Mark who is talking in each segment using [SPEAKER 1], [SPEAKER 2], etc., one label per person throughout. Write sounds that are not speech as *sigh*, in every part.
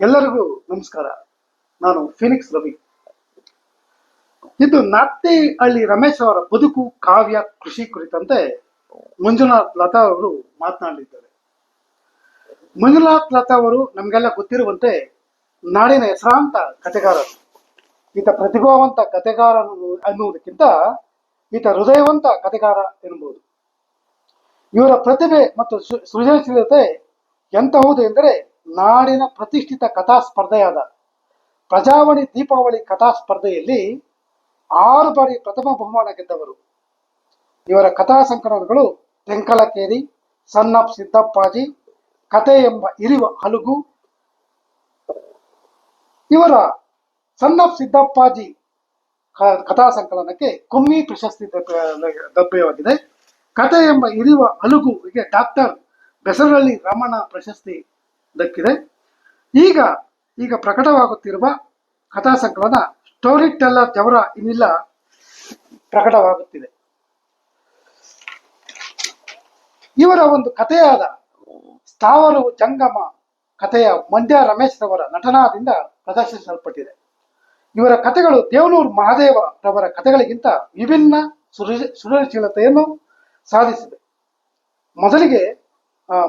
[SPEAKER 1] ಎಲ್ಲರಿಗೂ ನಮಸ್ಕಾರ. ನಾನು ಫಿನಿಕ್ಸ್ ರವಿ. ಇದು ನಾತ್ತಿಹಳ್ಳಿ ರಮೇಶ್ ಅವರ ಬದುಕು, ಕಾವ್ಯ, ಕೃಷಿ ಕುರಿತಂತೆ ಮಂಜುನಾಥ್ ಲತಾ ಅವರು ಮಾತನಾಡಿದ್ದಾರೆ. ಮಂಜುನಾಥ್ ಲತಾ ಅವರು ನಮಗೆಲ್ಲ ಗೊತ್ತಿರುವಂತೆ ನಾಡಿನ ಹೆಸರಾಂತ ಕಥೆಗಾರರು. ಈತ ಪ್ರತಿಭಾವಂತ ಕಥೆಗಾರ ಅನ್ನುವುದಕ್ಕಿಂತ ಈತ ಹೃದಯವಂತ ಕಥೆಗಾರ ಎನ್ನುಬಹುದು ಇವರ ಪ್ರತಿಭೆ ಮತ್ತು ಸೃಜನಶೀಲತೆ ಎಂತಹುದು ಎಂದರೆ ನಾಡಿನ ಪ್ರತಿಷ್ಠಿತ ಕಥಾ ಸ್ಪರ್ಧೆಯಾದ ಪ್ರಜಾವಣಿ ದೀಪಾವಳಿ ಕಥಾ ಸ್ಪರ್ಧೆಯಲ್ಲಿ ಆರು ಬಾರಿ ಪ್ರಥಮ ಬಹುಮಾನ ಗೆದ್ದವರು. ಇವರ ಕಥಾ ಸಂಕಲನಗಳು ತೆಂಕಲಕೇರಿ ಸನ್ನಪ್ ಸಿದ್ದಪ್ಪಾಜಿ ಕತೆ ಎಂಬ ಇರಿವ ಹಲುಗು, ಇವರ ಸನ್ನಪ್ ಸಿದ್ದಪ್ಪಾಜಿ ಕಥಾ ಸಂಕಲನಕ್ಕೆ ಕುಮ್ಮಿ ಪ್ರಶಸ್ತಿ ಲಭ್ಯವಾಗಿದೆ ಕತೆ ಎಂಬ ಇರಿವ ಹಲುಗುಗೆ ಡಾಕ್ಟರ್ ಬೆಸರಳ್ಳಿ ರಮಣ ಪ್ರಶಸ್ತಿ ದಕ್ಕಿದೆ ಈಗ ಈಗ ಪ್ರಕಟವಾಗುತ್ತಿರುವ ಕಥಾ ಸಂಕಲನ ಸ್ಟೋರಿ ಟೆಲ್ಲರ್ ಜವರ ಇನ್ನಿಲ್ಲ ಪ್ರಕಟವಾಗುತ್ತಿದೆ. ಇವರ ಒಂದು ಕಥೆಯಾದ ಸ್ಥಾವರು ಜಂಗಮ ಕಥೆಯ ಮಂಡ್ಯ ರಮೇಶ್ ರವರ ನಟನಾದಿಂದ ಪ್ರದರ್ಶಿಸಲ್ಪಟ್ಟಿದೆ. ಇವರ ಕಥೆಗಳು ದೇವನೂರು ಮಹಾದೇವ ರವರ ಕಥೆಗಳಿಗಿಂತ ವಿಭಿನ್ನ ಸೃಜ- ಸೃಜನಶೀಲತೆಯನ್ನು ಸಾಧಿಸಿದೆ. ಮೊದಲಿಗೆ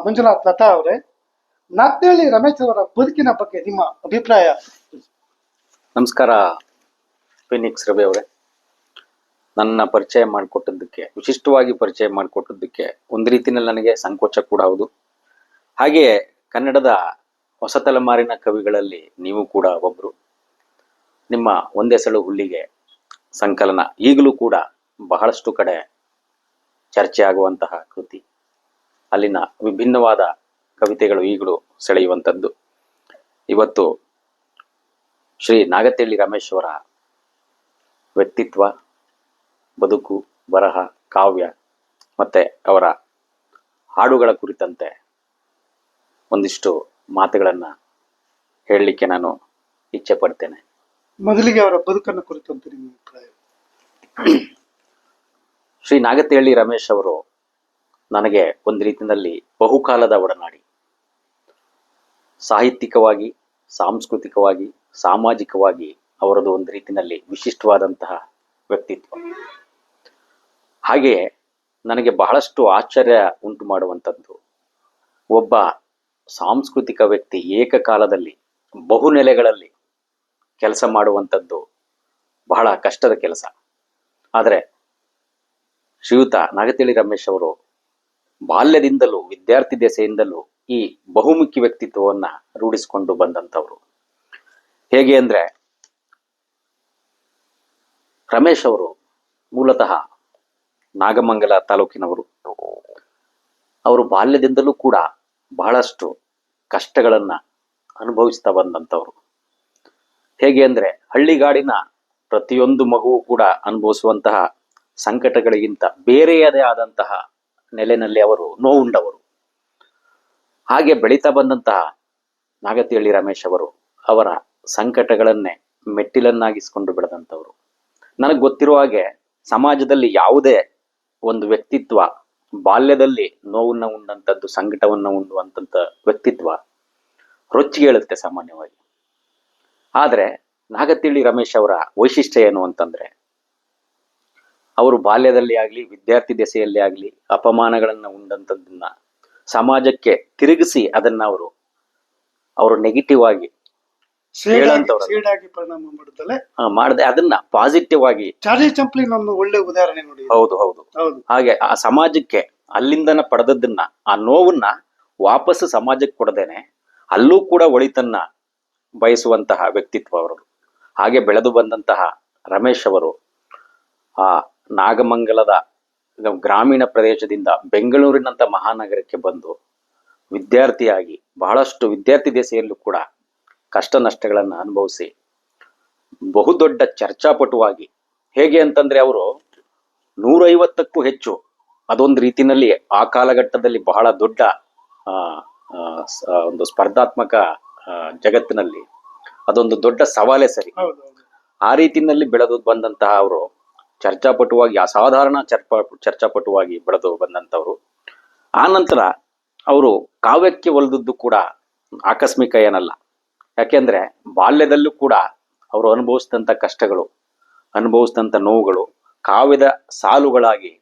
[SPEAKER 1] ಮಂಜುನಾಥ್ ಲತಾ ಅವರೇ ನಾತ್ನಹಳ್ಳಿ ರಮೇಶ್ ಅವರ ಬದುಕಿನ ಬಗ್ಗೆ ನಿಮ್ಮ ಅಭಿಪ್ರಾಯ?
[SPEAKER 2] ನಮಸ್ಕಾರ ಫಿನಿಕ್ಸ್ ರವಿ ಅವರೇ. ನನ್ನ ಪರಿಚಯ ಮಾಡಿಕೊಟ್ಟದ್ದಕ್ಕೆ, ವಿಶಿಷ್ಟವಾಗಿ ಪರಿಚಯ ಮಾಡಿಕೊಟ್ಟದ್ದಕ್ಕೆ ಒಂದು ರೀತಿಯಲ್ಲಿ ನನಗೆ ಸಂಕೋಚ ಕೂಡ ಹೌದು. ಹಾಗೆಯೇ ಕನ್ನಡದ ಹೊಸ ತಲೆಮಾರಿನ ಕವಿಗಳಲ್ಲಿ ನೀವು ಕೂಡ ಒಬ್ಬರು ನಿಮ್ಮ ಒಂದೆಸಳು ಹುಲ್ಲಿಗೆ ಸಂಕಲನ ಈಗಲೂ ಕೂಡ ಬಹಳಷ್ಟು ಕಡೆ ಚರ್ಚೆ ಆಗುವಂತಹ ಕೃತಿ. ಅಲ್ಲಿನ ವಿಭಿನ್ನವಾದ ಕವಿತೆಗಳು ಈಗಲೂ ಸೆಳೆಯುವಂಥದ್ದು. ಇವತ್ತು ಶ್ರೀ ನಾಗತಿಹಳ್ಳಿ ರಮೇಶ್ ಅವರ ವ್ಯಕ್ತಿತ್ವ ಬದುಕು ಬರಹ ಕಾವ್ಯ ಮತ್ತೆ ಅವರ ಹಾಡುಗಳ ಕುರಿತಂತೆ ಒಂದಿಷ್ಟು ಮಾತುಗಳನ್ನು ಹೇಳಲಿಕ್ಕೆ ನಾನು ಇಚ್ಛೆ ಪಡ್ತೇನೆ.
[SPEAKER 1] ಮೊದಲಿಗೆ ಅವರ ಬದುಕನ್ನು ಕುರಿತಂತೆ ನಿಮ್ಮ ಅಭಿಪ್ರಾಯ.
[SPEAKER 2] ಶ್ರೀ ನಾಗತಿಹಳ್ಳಿ ರಮೇಶ್ ಅವರು ನನಗೆ ಒಂದು ರೀತಿಯಲ್ಲಿ ಬಹುಕಾಲದ ಒಡನಾಡಿ. ಸಾಹಿತ್ಯಿಕವಾಗಿ, ಸಾಂಸ್ಕೃತಿಕವಾಗಿ, ಸಾಮಾಜಿಕವಾಗಿ ಅವರದು ಒಂದು ರೀತಿಯಲ್ಲಿ ವಿಶಿಷ್ಟವಾದಂತಹ ವ್ಯಕ್ತಿತ್ವ. ಹಾಗೆಯೇ ನನಗೆ ಬಹಳಷ್ಟು ಆಶ್ಚರ್ಯ ಉಂಟು ಮಾಡುವಂಥದ್ದು. ಒಬ್ಬ ಸಾಂಸ್ಕೃತಿಕ ವ್ಯಕ್ತಿ ಏಕಕಾಲದಲ್ಲಿ ಬಹು ನೆಲೆಗಳಲ್ಲಿ ಕೆಲಸ ಮಾಡುವಂಥದ್ದು ಬಹಳ ಕಷ್ಟದ ಕೆಲಸ. ಆದರೆ ಶ್ರೀಯುತ ನಾಗತಿಳಿ ರಮೇಶ್ ಅವರು ಬಾಲ್ಯದಿಂದಲೂ ವಿದ್ಯಾರ್ಥಿ ದೆಸೆಯಿಂದಲೂ ಈ ಬಹುಮುಖಿ ವ್ಯಕ್ತಿತ್ವವನ್ನ ರೂಢಿಸಿಕೊಂಡು ಬಂದಂಥವ್ರು. ಹೇಗೆ ಅಂದ್ರೆ, ರಮೇಶ್ ಅವರು ಮೂಲತಃ ನಾಗಮಂಗಲ ತಾಲೂಕಿನವರು. ಅವರು ಬಾಲ್ಯದಿಂದಲೂ ಕೂಡ ಬಹಳಷ್ಟು ಕಷ್ಟಗಳನ್ನ ಅನುಭವಿಸ್ತಾ ಬಂದಂಥವ್ರು. ಹೇಗೆ ಅಂದ್ರೆ, ಹಳ್ಳಿಗಾಡಿನ ಪ್ರತಿಯೊಂದು ಮಗುವು ಕೂಡ ಅನುಭವಿಸುವಂತಹ ಸಂಕಟಗಳಿಗಿಂತ ಬೇರೆಯದೇ ಆದಂತಹ ನೆಲೆನಲ್ಲಿ ಅವರು ನೋವುಂಡವರು. ಹಾಗೆ ಬೆಳೀತಾ ಬಂದಂತಹ ನಾಗತಿಹಳ್ಳಿ ರಮೇಶ್ ಅವರು ಅವರ ಸಂಕಟಗಳನ್ನೇ ಮೆಟ್ಟಿಲನ್ನಾಗಿಸ್ಕೊಂಡು ಬೆಳೆದಂಥವ್ರು. ನನಗೆ ಗೊತ್ತಿರುವ ಹಾಗೆ ಸಮಾಜದಲ್ಲಿ ಯಾವುದೇ ಒಂದು ವ್ಯಕ್ತಿತ್ವ, ಬಾಲ್ಯದಲ್ಲಿ ನೋವನ್ನ ಉಂಡಂಥದ್ದು, ಸಂಕಟವನ್ನ ಉಂಡುವಂಥ ವ್ಯಕ್ತಿತ್ವ ರೊಚ್ಚಿಗೆ ಹೇಳುತ್ತೆ ಸಾಮಾನ್ಯವಾಗಿ. ಆದರೆ ನಾಗತಿಹಳ್ಳಿ ರಮೇಶ್ ಅವರ ವೈಶಿಷ್ಟ್ಯ ಏನು ಅಂತಂದ್ರೆ, ಅವರು ಬಾಲ್ಯದಲ್ಲಿ ಆಗಲಿ, ವಿದ್ಯಾರ್ಥಿ ದೆಸೆಯಲ್ಲಿ ಆಗಲಿ, ಅಪಮಾನಗಳನ್ನ ಉಂಡಂಥದ್ದನ್ನ ಸಮಾಜಕ್ಕೆ ತಿರುಗಿಸಿ ಅದನ್ನ ಅವರು ಅವರು ನೆಗೆಟಿವ್ ಆಗಿ
[SPEAKER 1] ಮಾಡಿದೆ ಪರಿಣಾಮ ಮಾಡುತ್ತಲೆ
[SPEAKER 2] ಅದನ್ನ ಪಾಸಿಟಿವ್ ಆಗಿ
[SPEAKER 1] ಚಾರ್ಲಿ ಚಂಪ್ಲಿನ್ ಒಂದು ಒಳ್ಳೆ ಉದಾಹರಣೆ ನೋಡಿ.
[SPEAKER 2] ಹೌದು ಹೌದು.
[SPEAKER 1] ಹೌದು.
[SPEAKER 2] ಹಾಗೆ ಆ ಸಮಾಜಕ್ಕೆ ಅಲ್ಲಿಂದನ ಪಡೆದದ್ದನ್ನ ಆ ನೋವನ್ನ ವಾಪಸ್ ಸಮಾಜಕ್ಕೆ ಕೊಡದೇನೆ ಅಲ್ಲೂ ಕೂಡ ಒಳಿತನ್ನ ಬಯಸುವಂತಹ ವ್ಯಕ್ತಿತ್ವ ಅವರು ಹಾಗೆ ಬೆಳೆದು ಬಂದಂತಹ ರಮೇಶ್ ಅವರು ಆ ನಾಗಮಂಗಲದ ಗ್ರಾಮೀಣ ಪ್ರದೇಶದಿಂದ ಬೆಂಗಳೂರಿನಂತ ಮಹಾನಗರಕ್ಕೆ ಬಂದು ವಿದ್ಯಾರ್ಥಿಯಾಗಿ ಬಹಳಷ್ಟು ವಿದ್ಯಾರ್ಥಿ ದೆಸೆಯಲ್ಲೂ ಕೂಡ ಕಷ್ಟ ನಷ್ಟಗಳನ್ನು ಅನುಭವಿಸಿ ಬಹುದೊಡ್ಡ ಚರ್ಚಾಪಟುವಾಗಿ ಹೇಗೆ ಅಂತಂದ್ರೆ ಅವರು ನೂರೈವತ್ತಕ್ಕೂ ಹೆಚ್ಚು ಅದೊಂದು ರೀತಿನಲ್ಲಿ ಆ ಕಾಲಘಟ್ಟದಲ್ಲಿ ಬಹಳ ದೊಡ್ಡ ಒಂದು ಸ್ಪರ್ಧಾತ್ಮಕ ಜಗತ್ತಿನಲ್ಲಿ ಅದೊಂದು ದೊಡ್ಡ ಸವಾಲೇ ಸರಿ. ಆ ರೀತಿನಲ್ಲಿ ಬೆಳೆದು ಬಂದಂತಹ ಅವರು ಚರ್ಚಾಪಟುವಾಗಿ ಅಸಾಧಾರಣ ಚರ್ಪ ಚರ್ಚಾಪಟುವಾಗಿ ಬೆಳೆದು ಬಂದಂಥವ್ರು. ಆ ನಂತರ ಅವರು ಕಾವ್ಯಕ್ಕೆ ಒಲಿದದ್ದು ಕೂಡ ಆಕಸ್ಮಿಕ ಏನಲ್ಲ. ಯಾಕೆಂದ್ರೆ ಬಾಲ್ಯದಲ್ಲೂ ಕೂಡ ಅವರು ಅನುಭವಿಸಿದಂಥ ಕಷ್ಟಗಳು ಅನುಭವಿಸಿದಂಥ ನೋವುಗಳು ಕಾವ್ಯದ ಸಾಲುಗಳಾಗಿ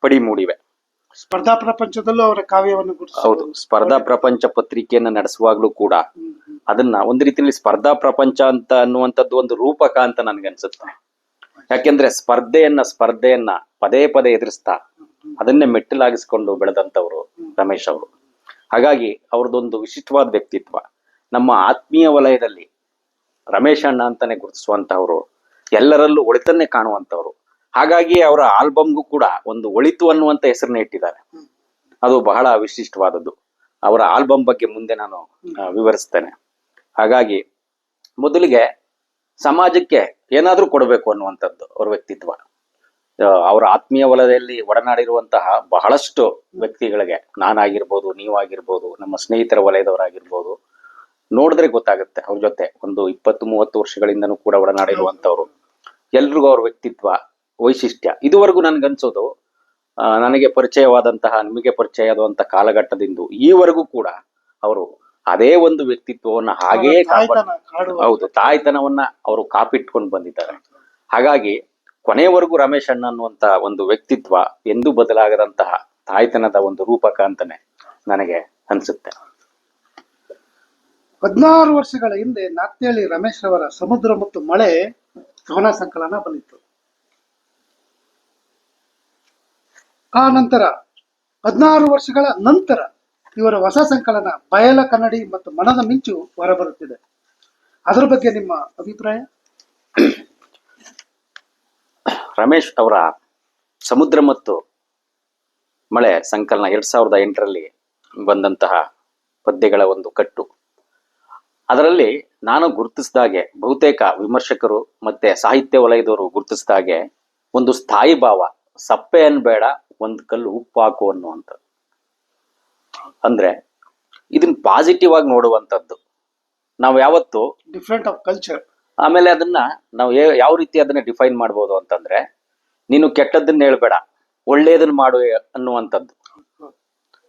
[SPEAKER 2] ಪಡಿ ಮೂಡಿವೆ
[SPEAKER 1] ಸ್ಪರ್ಧಾ ಪ್ರಪಂಚದಲ್ಲೂ ಅವರ ಕಾವ್ಯವನ್ನು
[SPEAKER 2] ಹೌದು ಸ್ಪರ್ಧಾ ಪ್ರಪಂಚ ಪತ್ರಿಕೆಯನ್ನು ನಡೆಸುವಾಗ್ಲೂ ಕೂಡ. ಅದನ್ನ ಒಂದು ರೀತಿಯಲ್ಲಿ ಸ್ಪರ್ಧಾ ಪ್ರಪಂಚ ಅಂತ ಅನ್ನುವಂಥದ್ದು ಒಂದು ರೂಪಕ ಅಂತ ನನ್ಗನ್ಸುತ್ತೆ. ಯಾಕೆಂದ್ರೆ ಸ್ಪರ್ಧೆಯನ್ನ ಸ್ಪರ್ಧೆಯನ್ನ ಪದೇ ಪದೇ ಎದುರಿಸ್ತಾ ಅದನ್ನೇ ಮೆಟ್ಟಿಲಾಗಿಸ್ಕೊಂಡು ಬೆಳೆದಂತವರು ರಮೇಶ್ ಅವರು. ಹಾಗಾಗಿ ಅವ್ರದ್ದೊಂದು ವಿಶಿಷ್ಟವಾದ ವ್ಯಕ್ತಿತ್ವ. ನಮ್ಮ ಆತ್ಮೀಯ ವಲಯದಲ್ಲಿ ರಮೇಶ್ ಅಣ್ಣ ಅಂತಾನೆ ಗುರುತಿಸುವಂತಹವ್ರು, ಎಲ್ಲರಲ್ಲೂ ಒಳಿತನ್ನೇ ಕಾಣುವಂತವ್ರು ಹಾಗಾಗಿ ಅವರ ಆಲ್ಬಮ್ಗೂ ಕೂಡ ಒಂದು ಒಳಿತು ಅನ್ನುವಂತ ಹೆಸರನ್ನ ಇಟ್ಟಿದ್ದಾರೆ. ಅದು ಬಹಳ ವಿಶಿಷ್ಟವಾದದ್ದು. ಅವರ ಆಲ್ಬಮ್ ಬಗ್ಗೆ ಮುಂದೆ ನಾನು ವಿವರಿಸ್ತೇನೆ. ಹಾಗಾಗಿ ಮೊದಲಿಗೆ ಸಮಾಜಕ್ಕೆ ಏನಾದರೂ ಕೊಡಬೇಕು ಅನ್ನುವಂಥದ್ದು ಅವ್ರ ವ್ಯಕ್ತಿತ್ವ. ಅವರ ಆತ್ಮೀಯ ವಲಯದಲ್ಲಿ ಒಡನಾಡಿರುವಂತಹ ಬಹಳಷ್ಟು ವ್ಯಕ್ತಿಗಳಿಗೆ ನಾನಾಗಿರ್ಬೋದು, ನೀವಾಗಿರ್ಬೋದು, ನಮ್ಮ ಸ್ನೇಹಿತರ ವಲಯದವರಾಗಿರ್ಬೋದು, ನೋಡಿದ್ರೆ ಗೊತ್ತಾಗುತ್ತೆ ಅವ್ರ ಜೊತೆ ಒಂದು ಇಪ್ಪತ್ತು, ಮೂವತ್ತು ವರ್ಷಗಳಿಂದನೂ ಕೂಡ ಒಡನಾಡಿರುವಂಥವ್ರು. ಎಲ್ರಿಗೂ ಅವ್ರ ವ್ಯಕ್ತಿತ್ವ, ವೈಶಿಷ್ಟ್ಯ. ಇದುವರೆಗೂ ನನ್ಗನ್ಸೋದು ನನಗೆ ಪರಿಚಯವಾದಂತಹ, ನಿಮಗೆ ಪರಿಚಯ ಆದಂತಹ ಕಾಲಘಟ್ಟದಿಂದ ಈವರೆಗೂ ಕೂಡ ಅವರು ಅದೇ ಒಂದು ವ್ಯಕ್ತಿತ್ವವನ್ನ ಹಾಗೇ ಹೌದು ತಾಯ್ತನವನ್ನ ಅವರು ಕಾಪಿಟ್ಕೊಂಡು ಬಂದಿದ್ದಾರೆ. ಹಾಗಾಗಿ ಕೊನೆಯವರೆಗೂ ರಮೇಶ್ ಅಣ್ಣ ಅನ್ನುವಂತ ಒಂದು ವ್ಯಕ್ತಿತ್ವ ಎಂದೂ ಬದಲಾಗದಂತಹ ತಾಯ್ತನದ ಒಂದು ರೂಪಕ ಅಂತಾನೆ ನನಗೆ ಅನ್ಸುತ್ತೆ.
[SPEAKER 1] ಹದಿನಾರು ವರ್ಷಗಳ ಹಿಂದೆ ನಾಕ್ತೇಳಿ ರಮೇಶ್ ಅವರ ಸಮುದ್ರ ಮತ್ತು ಮಳೆ ಕವನ ಸಂಕಲನ ಬಂದಿತ್ತು. ಆ ನಂತರ ಹದಿನಾರು ವರ್ಷಗಳ ನಂತರ ಇವರ ಹೊಸ ಸಂಕಲನ ಬಯಲ ಕನ್ನಡಿ ಮತ್ತು ಮನದ ಮಿಂಚು ಹೊರಬರುತ್ತಿದೆ. ಅದರ ಬಗ್ಗೆ ನಿಮ್ಮ ಅಭಿಪ್ರಾಯ?
[SPEAKER 2] ರಮೇಶ್ ಅವರ ಸಮುದ್ರ ಮತ್ತು ಮಳೆ ಸಂಕಲನ ಎರಡ್ ಸಾವಿರದ ಎಂಟರಲ್ಲಿ ಬಂದಂತಹ ಪದ್ಯಗಳ ಒಂದು ಕಟ್ಟು. ಅದರಲ್ಲಿ ನಾನು ಗುರುತಿಸಿದಾಗೆ ಬಹುತೇಕ ವಿಮರ್ಶಕರು ಮತ್ತೆ ಸಾಹಿತ್ಯ ವಲಯದವರು ಗುರುತಿಸಿದಾಗೆ ಒಂದು ಸ್ಥಾಯಿ ಭಾವ ಸಪ್ಪೆ ಬೇಡ, ಒಂದು ಕಲ್ಲು ಉಪ್ಪು ಹಾಕು ಅನ್ನುವಂಥದ್ದು. ಅಂದ್ರೆ ಇದನ್ನ ಪಾಸಿಟಿವ್ ಆಗಿ ನೋಡುವಂತದ್ದು. ನಾವು ಯಾವತ್ತು
[SPEAKER 1] ಡಿಫ್ರೆಂಟ್ ಆಫ್ ಕಲ್ಚರ್
[SPEAKER 2] ಆಮೇಲೆ ಅದನ್ನ ನಾವು ಯಾವ ರೀತಿ ಅದನ್ನ ಡಿಫೈನ್ ಮಾಡ್ಬೋದು ಅಂತಂದ್ರೆ ನೀನು ಕೆಟ್ಟದನ್ನ ಹೇಳ್ಬೇಡ ಒಳ್ಳೇದನ್ನ ಮಾಡು ಅನ್ನುವಂಥದ್ದು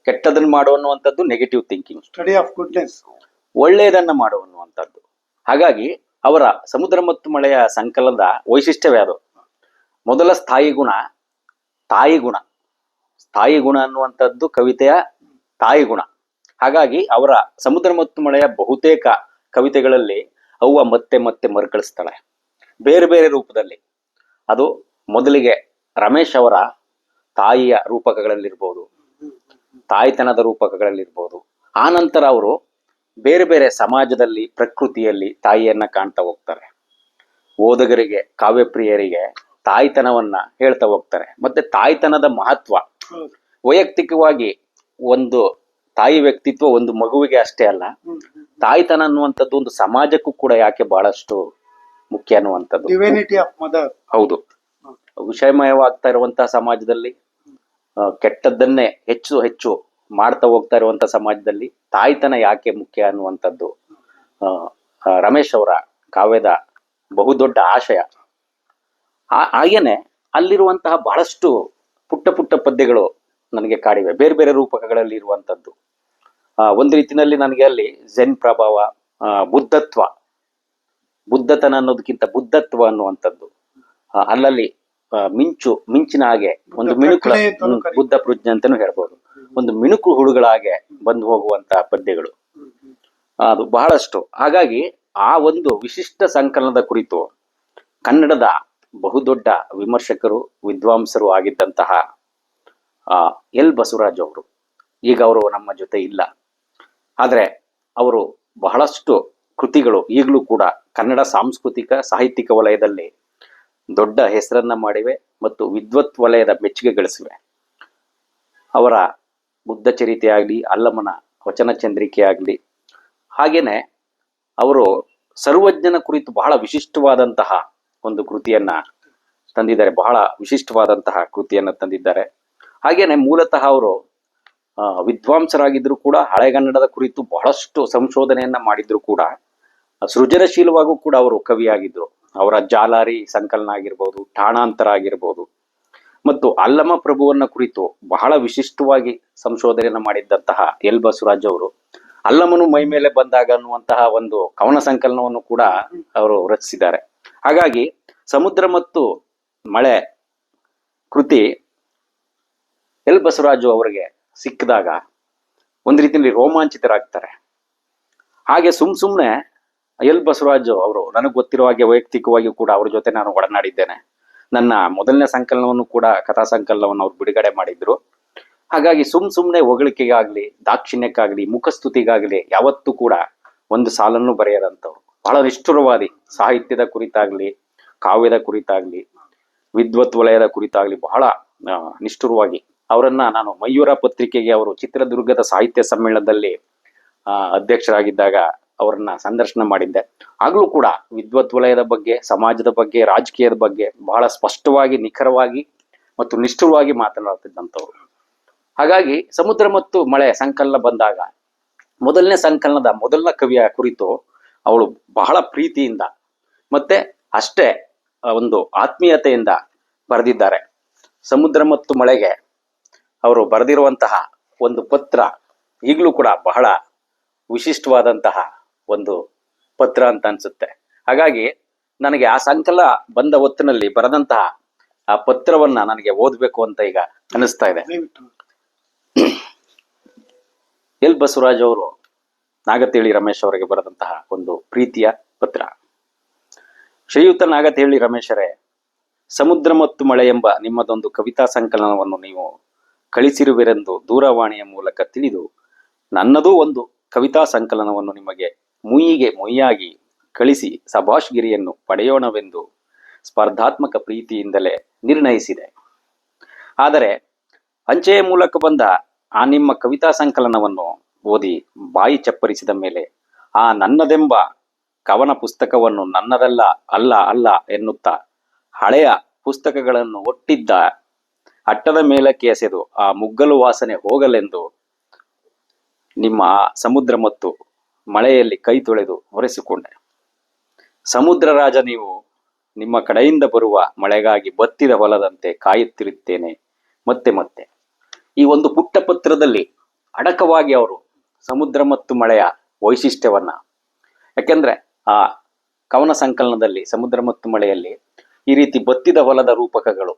[SPEAKER 2] ಕೆಟ್ಟದನ್ನ ಮಾಡು ಅನ್ನುವಂಥದ್ದು negative thinking
[SPEAKER 1] study of goodness
[SPEAKER 2] ಒಳ್ಳೆಯದನ್ನ ಮಾಡು ಅನ್ನುವಂಥದ್ದು ಹಾಗಾಗಿ ಅವರ ಸಮುದ್ರ ಮತ್ತು ಮಳೆಯ ಸಂಕಲನದ ವೈಶಿಷ್ಟ್ಯವೇ ಅದು. ಮೊದಲ ಸ್ಥಾಯಿ ಗುಣ ತಾಯಿ ಗುಣ. ಸ್ಥಾಯಿ ಗುಣ ಅನ್ನುವಂಥದ್ದು ಕವಿತೆಯ ತಾಯಿ ಗುಣ. ಹಾಗಾಗಿ ಅವರ ಸಮುದ್ರ ಮತ್ತು ಮಳೆಯ ಬಹುತೇಕ ಕವಿತೆಗಳಲ್ಲಿ ಅವ್ವ ಮತ್ತೆ ಮತ್ತೆ ಮರುಕಳಿಸ್ತಾಳೆ. ಬೇರೆ ಬೇರೆ ರೂಪದಲ್ಲಿ. ಅದು ಮೊದಲಿಗೆ ರಮೇಶ್ ಅವರ ತಾಯಿಯ ರೂಪಕಗಳಲ್ಲಿರ್ಬೋದು ತಾಯ್ತನದ ರೂಪಕಗಳಲ್ಲಿರ್ಬೋದು. ಆ ನಂತರ ಅವರು ಬೇರೆ ಬೇರೆ ಸಮಾಜದಲ್ಲಿ ಪ್ರಕೃತಿಯಲ್ಲಿ ತಾಯಿಯನ್ನ ಕಾಣ್ತಾ ಹೋಗ್ತಾರೆ. ಓದುಗರಿಗೆ ಕಾವ್ಯಪ್ರಿಯರಿಗೆ ತಾಯ್ತನವನ್ನ ಹೇಳ್ತಾ ಹೋಗ್ತಾರೆ. ಮತ್ತೆ ತಾಯ್ತನದ ಮಹತ್ವ. ವೈಯಕ್ತಿಕವಾಗಿ ಒಂದು ತಾಯಿ ವ್ಯಕ್ತಿತ್ವ ಒಂದು ಮಗುವಿಗೆ ಅಷ್ಟೇ ಅಲ್ಲ ತಾಯಿತನ ಅನ್ನುವಂಥದ್ದು ಒಂದು ಸಮಾಜಕ್ಕೂ ಕೂಡ ಯಾಕೆ ಬಹಳಷ್ಟು ಮುಖ್ಯ ಅನ್ನುವಂಥದ್ದು. ಹೌದು. ವಿಷಯಮಯವಾಗ್ತಾ ಇರುವಂತಹ ಸಮಾಜದಲ್ಲಿ ಕೆಟ್ಟದ್ದನ್ನೇ ಹೆಚ್ಚು ಹೆಚ್ಚು ಮಾಡ್ತಾ ಹೋಗ್ತಾ ಇರುವಂತ ಸಮಾಜದಲ್ಲಿ ತಾಯ್ತನ ಯಾಕೆ ಮುಖ್ಯ ಅನ್ನುವಂಥದ್ದು ರಮೇಶ್ ಅವರ ಕಾವ್ಯದ ಬಹುದೊಡ್ಡ ಆಶಯ. ಹಾಗೇನೆ ಅಲ್ಲಿರುವಂತಹ ಬಹಳಷ್ಟು ಪುಟ್ಟ ಪುಟ್ಟ ಪದ್ಯಗಳು ನನಗೆ ಕಾಡಿವೆ. ಬೇರೆ ಬೇರೆ ರೂಪಕಗಳಲ್ಲಿ ಇರುವಂತದ್ದು. ಆ, ಒಂದು ರೀತಿಯಲ್ಲಿ ನನಗೆ ಅಲ್ಲಿ ಜೆನ್ ಪ್ರಭಾವ ಆ, ಬುದ್ಧತ್ವ ಬುದ್ಧತನ ಅನ್ನೋದಕ್ಕಿಂತ ಬುದ್ಧತ್ವ ಅನ್ನುವಂಥದ್ದು. ಅಲ್ಲಲ್ಲಿ ಮಿಂಚು ಮಿಂಚಿನ ಹಾಗೆ ಒಂದು ಮಿಣುಕು. ಬುದ್ಧ ಪ್ರಜ್ಞೆ ಅಂತಾನು ಹೇಳ್ಬೋದು. ಒಂದು ಮಿಣುಕು ಹುಳುಗಳ ಹಾಗೆ ಬಂದು ಹೋಗುವಂತಹ ಪದ್ಯಗಳು. ಅದು ಬಹಳಷ್ಟು. ಹಾಗಾಗಿ ಆ ಒಂದು ವಿಶಿಷ್ಟ ಸಂಕಲನದ ಕುರಿತು ಕನ್ನಡದ ಬಹುದೊಡ್ಡ ವಿಮರ್ಶಕರು ವಿದ್ವಾಂಸರು ಆಗಿದ್ದಂತಹ ಎಲ್ ಬಸವರಾಜ್ ಅವರು. ಈಗ ಅವರು ನಮ್ಮ ಜೊತೆ ಇಲ್ಲ. ಆದರೆ ಅವರು ಬಹಳಷ್ಟು ಕೃತಿಗಳು ಈಗಲೂ ಕೂಡ ಕನ್ನಡ ಸಾಂಸ್ಕೃತಿಕ ಸಾಹಿತ್ಯಿಕ ವಲಯದಲ್ಲಿ ದೊಡ್ಡ ಹೆಸರನ್ನ ಮಾಡಿವೆ ಮತ್ತು ವಿದ್ವತ್ ವಲಯದ ಮೆಚ್ಚುಗೆ ಗಳಿಸಿವೆ. ಅವರ ಬುದ್ಧ ಚರಿತೆ ಆಗಲಿ, ಅಲ್ಲಮನ ವಚನ ಚಂದ್ರಿಕೆ ಆಗಲಿ, ಹಾಗೇನೆ ಅವರು ಸರ್ವಜ್ಞನ ಕುರಿತು ಬಹಳ ವಿಶಿಷ್ಟವಾದಂತಹ ಒಂದು ಕೃತಿಯನ್ನ ತಂದಿದ್ದಾರೆ. ಬಹಳ ವಿಶಿಷ್ಟವಾದಂತಹ ಕೃತಿಯನ್ನು ತಂದಿದ್ದಾರೆ. ಹಾಗೇನೆ ಮೂಲತಃ ಅವರು ವಿದ್ವಾಂಸರಾಗಿದ್ರು ಕೂಡ ಹಳೆಗನ್ನಡದ ಕುರಿತು ಬಹಳಷ್ಟು ಸಂಶೋಧನೆಯನ್ನ ಮಾಡಿದ್ರು ಕೂಡ, ಸೃಜನಶೀಲವಾಗೂ ಕೂಡ ಅವರು ಕವಿಯಾಗಿದ್ರು. ಅವರ ಜಾಲಾರಿ ಸಂಕಲನ ಆಗಿರ್ಬೋದು, ಠಾಣಾಂತರ ಆಗಿರ್ಬೋದು. ಮತ್ತು ಅಲ್ಲಮ ಪ್ರಭುವನ್ನ ಕುರಿತು ಬಹಳ ವಿಶಿಷ್ಟವಾಗಿ ಸಂಶೋಧನೆಯನ್ನ ಮಾಡಿದ್ದಂತಹ ಎಲ್ ಬಸವರಾಜ್ ಅವರು, ಅಲ್ಲಮನು ಮೈ ಮೇಲೆ ಬಂದಾಗ ಅನ್ನುವಂತಹ ಒಂದು ಕವನ ಸಂಕಲನವನ್ನು ಕೂಡ ಅವರು ರಚಿಸಿದ್ದಾರೆ. ಹಾಗಾಗಿ ಸಮುದ್ರ ಮತ್ತು ಮಳೆ ಕೃತಿ ಎಲ್ ಬಸವರಾಜು ಅವರಿಗೆ ಸಿಕ್ಕಿದಾಗ ಒಂದು ರೀತಿಯಲ್ಲಿ ರೋಮಾಂಚಿತರಾಗ್ತಾರೆ. ಹಾಗೆ ಸುಮ್ ಸುಮ್ನೆ ಎಲ್ ಬಸವರಾಜು ಅವರು ನನಗೆ ಗೊತ್ತಿರೋ ಹಾಗೆ ವೈಯಕ್ತಿಕವಾಗಿ ಕೂಡ ಅವ್ರ ಜೊತೆ ನಾನು ಒಡನಾಡಿದ್ದೇನೆ. ನನ್ನ ಮೊದಲನೇ ಸಂಕಲನವನ್ನು ಕೂಡ ಕಥಾ ಸಂಕಲನವನ್ನು ಅವ್ರು ಬಿಡುಗಡೆ ಮಾಡಿದ್ರು. ಹಾಗಾಗಿ ಸುಮ್ ಸುಮ್ನೆ ಹೊಗಳಿಕೆಗಾಗ್ಲಿ, ದಾಕ್ಷಿಣ್ಯಕ್ಕಾಗ್ಲಿ, ಮುಖಸ್ತುತಿಗಾಗ್ಲಿ ಯಾವತ್ತೂ ಕೂಡ ಒಂದು ಸಾಲನ್ನು ಬರೆಯದಂಥವ್ರು. ಬಹಳ ನಿಷ್ಠುರವಾದಿ. ಸಾಹಿತ್ಯದ ಕುರಿತಾಗ್ಲಿ, ಕಾವ್ಯದ ಕುರಿತಾಗ್ಲಿ, ವಿದ್ವತ್ ವಲಯದ ಕುರಿತಾಗ್ಲಿ ಬಹಳ ನಿಷ್ಠುರವಾಗಿ ಅವರನ್ನ ನಾನು ಮಯೂರ ಪತ್ರಿಕೆಗೆ ಅವರು ಚಿತ್ರದುರ್ಗದ ಸಾಹಿತ್ಯ ಸಮ್ಮೇಳನದಲ್ಲಿ ಅಧ್ಯಕ್ಷರಾಗಿದ್ದಾಗ ಅವರನ್ನ ಸಂದರ್ಶನ ಮಾಡಿದ್ದೆ. ಆಗಲೂ ಕೂಡ ವಿದ್ವತ್ ವಲಯದ ಬಗ್ಗೆ, ಸಮಾಜದ ಬಗ್ಗೆ, ರಾಜಕೀಯದ ಬಗ್ಗೆ ಬಹಳ ಸ್ಪಷ್ಟವಾಗಿ, ನಿಖರವಾಗಿ ಮತ್ತು ನಿಷ್ಠುರವಾಗಿ ಮಾತನಾಡ್ತಿದ್ದಂಥವ್ರು ಹಾಗಾಗಿ ಸಮುದ್ರ ಮತ್ತು ಮಳೆ ಸಂಕಲನ ಬಂದಾಗ ಮೊದಲನೇ ಸಂಕಲನದ ಮೊದಲನೇ ಕವಿಯ ಕುರಿತು ಅವಳು ಬಹಳ ಪ್ರೀತಿಯಿಂದ ಮತ್ತೆ ಅಷ್ಟೇ ಒಂದು ಆತ್ಮೀಯತೆಯಿಂದ ಬರೆದಿದ್ದಾರೆ. ಸಮುದ್ರ ಮತ್ತು ಮಳೆಗೆ ಅವರು ಬರೆದಿರುವಂತಹ ಒಂದು ಪತ್ರ ಈಗಲೂ ಕೂಡ ಬಹಳ ವಿಶಿಷ್ಟವಾದಂತಹ ಒಂದು ಪತ್ರ ಅಂತ ಅನ್ಸುತ್ತೆ. ಹಾಗಾಗಿ ನನಗೆ ಆ ಸಂಕಲ ಬಂದ ಹೊತ್ತಿನಲ್ಲಿ ಬರೆದಂತಹ ಆ ಪತ್ರವನ್ನ ನನಗೆ ಓದ್ಬೇಕು ಅಂತ ಈಗ ಅನಿಸ್ತಾ ಇದೆ. ಎಲ್ ಬಸವರಾಜ್ ಅವರು ನಾಗತೇಳಿ ರಮೇಶ್ ಅವರಿಗೆ ಬರೆದಂತಹ ಒಂದು ಪ್ರೀತಿಯ ಪತ್ರ. ಶ್ರೀಯುತ ನಾಗತೇಳಿ ರಮೇಶರೇ ಸಮುದ್ರ ಮತ್ತು ಮಳೆ ಎಂಬ ನಿಮ್ಮದೊಂದು ಕವಿತಾ ಸಂಕಲನವನ್ನು ನೀವು ಕಳಿಸಿರುವಿರೆಂದು ದೂರವಾಣಿಯ ಮೂಲಕ ತಿಳಿದು ನನ್ನದೂ ಒಂದು ಕವಿತಾ ಸಂಕಲನವನ್ನು ನಿಮಗೆ ಮುಯಿಗೆ ಮೊಯ್ಯಾಗಿ ಕಳಿಸಿ ಸಭಾಷ್ಗಿರಿಯನ್ನು ಪಡೆಯೋಣವೆಂದು ಸ್ಪರ್ಧಾತ್ಮಕ ಪ್ರೀತಿಯಿಂದಲೇ ನಿರ್ಣಯಿಸಿದೆ. ಆದರೆ ಅಂಚೆಯ ಮೂಲಕ ಬಂದ ಆ ನಿಮ್ಮ ಕವಿತಾ ಸಂಕಲನವನ್ನು ಓದಿ ಬಾಯಿ ಚಪ್ಪರಿಸಿದ ಮೇಲೆ ಆ ನನ್ನದೆಂಬ ಕವನ ಪುಸ್ತಕವನ್ನು ನನ್ನದಲ್ಲ ಅಲ್ಲ ಅಲ್ಲ ಎನ್ನುತ್ತಾ ಹಳೆಯ ಪುಸ್ತಕಗಳನ್ನು ಒಟ್ಟಿದ್ದ ಅಟ್ಟದ ಮೇಲಕ್ಕೆ ಎಸೆದು ಆ ಮುಗ್ಗಲು ವಾಸನೆ ಹೋಗಲೆಂದು ನಿಮ್ಮ ಸಮುದ್ರ ಮತ್ತು ಮಳೆಯಲ್ಲಿ ಕೈ ತೊಳೆದು ಹೊರೆಸಿಕೊಂಡೆ ಸಮುದ್ರ ರಾಜ, ನೀವು ನಿಮ್ಮ ಕಡೆಯಿಂದ ಬರುವ ಮಳೆಗಾಗಿ ಬತ್ತಿದ ಹೊಲದಂತೆ ಕಾಯುತ್ತಿರುತ್ತೇನೆ. ಮತ್ತೆ ಮತ್ತೆ. ಈ ಒಂದು ಪುಟ್ಟ ಪತ್ರದಲ್ಲಿ ಅಡಕವಾಗಿ ಅವರು ಸಮುದ್ರ ಮತ್ತು ಮಳೆಯ ವೈಶಿಷ್ಟ್ಯವನ್ನ, ಯಾಕೆಂದ್ರೆ ಆ ಕವನ ಸಂಕಲನದಲ್ಲಿ ಸಮುದ್ರ ಮತ್ತು ಮಳೆಯಲ್ಲಿ ಈ ರೀತಿ ಬತ್ತಿದ ಹೊಲದ ರೂಪಕಗಳು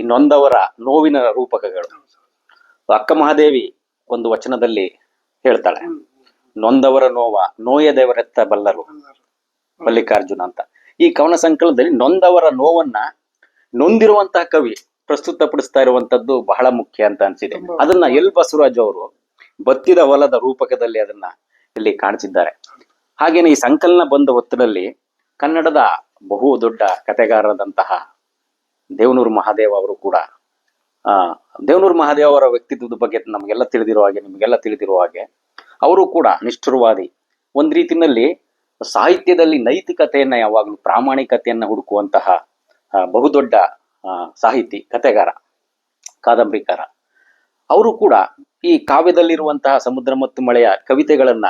[SPEAKER 2] ಇನ್ನೊಂದವರ ನೋವಿನ ರೂಪಕಗಳು. ಅಕ್ಕ ಮಹಾದೇವಿ ಒಂದು ವಚನದಲ್ಲಿ ಹೇಳ್ತಾಳೆ, ನೊಂದವರ ನೋವ ನೋಯ ದೇವರೆತ್ತ ಬಲ್ಲರು ಮಲ್ಲಿಕಾರ್ಜುನ ಅಂತ. ಈ ಕವನ ಸಂಕಲನದಲ್ಲಿ ನೊಂದವರ ನೋವನ್ನ ನೊಂದಿರುವಂತಹ ಕವಿ ಪ್ರಸ್ತುತಪಡಿಸ್ತಾ ಇರುವಂತದ್ದು ಬಹಳ ಮುಖ್ಯ ಅಂತ ಅನ್ಸಿದೆ. ಅದನ್ನ ಎಲ್ ಬಸವರಾಜ್ ಅವರು ಬತ್ತಿದ ಹೊಲದ ರೂಪಕದಲ್ಲಿ ಅದನ್ನ ಇಲ್ಲಿ ಕಾಣಿಸಿದ್ದಾರೆ. ಹಾಗೇನೆ ಈ ಸಂಕಲನ ಬಂದ ಹೊತ್ತಿನಲ್ಲಿ ಕನ್ನಡದ ಬಹು ದೊಡ್ಡ ಕತೆಗಾರರಾದಂತಹ ದೇವನೂರು ಮಹಾದೇವ ಅವರು ಕೂಡ, ಆ, ದೇವನೂರು ಮಹಾದೇವ ಅವರ ವ್ಯಕ್ತಿತ್ವದ ಬಗ್ಗೆ ನಮಗೆಲ್ಲ ತಿಳಿದಿರೋ ಹಾಗೆ, ನಿಮಗೆಲ್ಲ ತಿಳಿದಿರೋ ಹಾಗೆ, ಅವರು ಕೂಡ ನಿಷ್ಠುರವಾದಿ. ಒಂದ್ ರೀತಿನಲ್ಲಿ ಸಾಹಿತ್ಯದಲ್ಲಿ ನೈತಿಕತೆಯನ್ನ ಯಾವಾಗಲೂ ಪ್ರಾಮಾಣಿಕತೆಯನ್ನ ಹುಡುಕುವಂತಹ ಬಹುದೊಡ್ಡ ಸಾಹಿತಿ ಕತೆಗಾರ ಕಾದಂಬರಿಕಾರ. ಅವರು ಕೂಡ ಈ ಕಾವ್ಯದಲ್ಲಿರುವಂತಹ ಸಮುದ್ರ ಮತ್ತು ಮಳೆಯ ಕವಿತೆಗಳನ್ನ,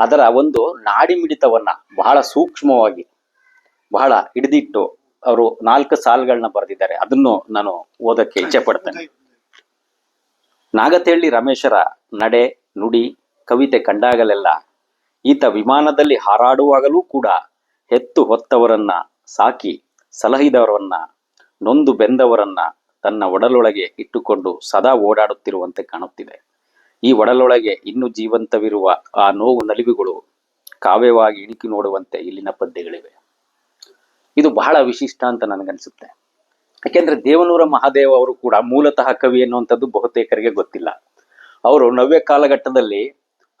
[SPEAKER 2] ಅದರ ಒಂದು ನಾಡಿ ಮಿಡಿತವನ್ನ ಬಹಳ ಸೂಕ್ಷ್ಮವಾಗಿ, ಬಹಳ ಹಿಡಿದಿಟ್ಟು ಅವರು ನಾಲ್ಕು ಸಾಲುಗಳನ್ನ ಬರೆದಿದ್ದಾರೆ. ಅದನ್ನು ನಾನು ಓದಕ್ಕೆ ಇಚ್ಛೆ ಪಡ್ತೇನೆ.
[SPEAKER 1] ನಾಗತೇಳ್ಳಿ
[SPEAKER 2] ನಾಗತೇಳಿ ರಮೇಶರ ನಡೆ, ನುಡಿ, ಕವಿತೆ ಕಂಡಾಗಲೆಲ್ಲ ಈತ ವಿಮಾನದಲ್ಲಿ ಹಾರಾಡುವಾಗಲೂ ಕೂಡ ಹೆತ್ತು ಹೊತ್ತವರನ್ನ ಸಾಕಿ ಸಲಹಿದವರನ್ನ, ನೊಂದು ಬೆಂದವರನ್ನ ತನ್ನ ಒಡಲೊಳಗೆ ಇಟ್ಟುಕೊಂಡು ಸದಾ ಓಡಾಡುತ್ತಿರುವಂತೆ ಕಾಣುತ್ತಿದೆ. ಈ ಒಡಲೊಳಗೆ ಇನ್ನೂ ಜೀವಂತವಿರುವ ಆ ನೋವು ನಲಿವುಗಳು ಕಾವ್ಯವಾಗಿ ಇಣುಕಿ ನೋಡುವಂತೆ ಇಲ್ಲಿನ ಪದ್ಯಗಳಿವೆ. ಇದು ಬಹಳ ವಿಶಿಷ್ಟ ಅಂತ ನನಗನ್ಸುತ್ತೆ. ಯಾಕೆಂದ್ರೆ ದೇವನೂರ ಮಹಾದೇವ ಅವರು ಕೂಡ ಮೂಲತಃ ಕವಿ ಎನ್ನುವಂಥದ್ದು ಬಹುತೇಕರಿಗೆ ಗೊತ್ತಿಲ್ಲ. ಅವರು ನವ್ಯ ಕಾಲಘಟ್ಟದಲ್ಲಿ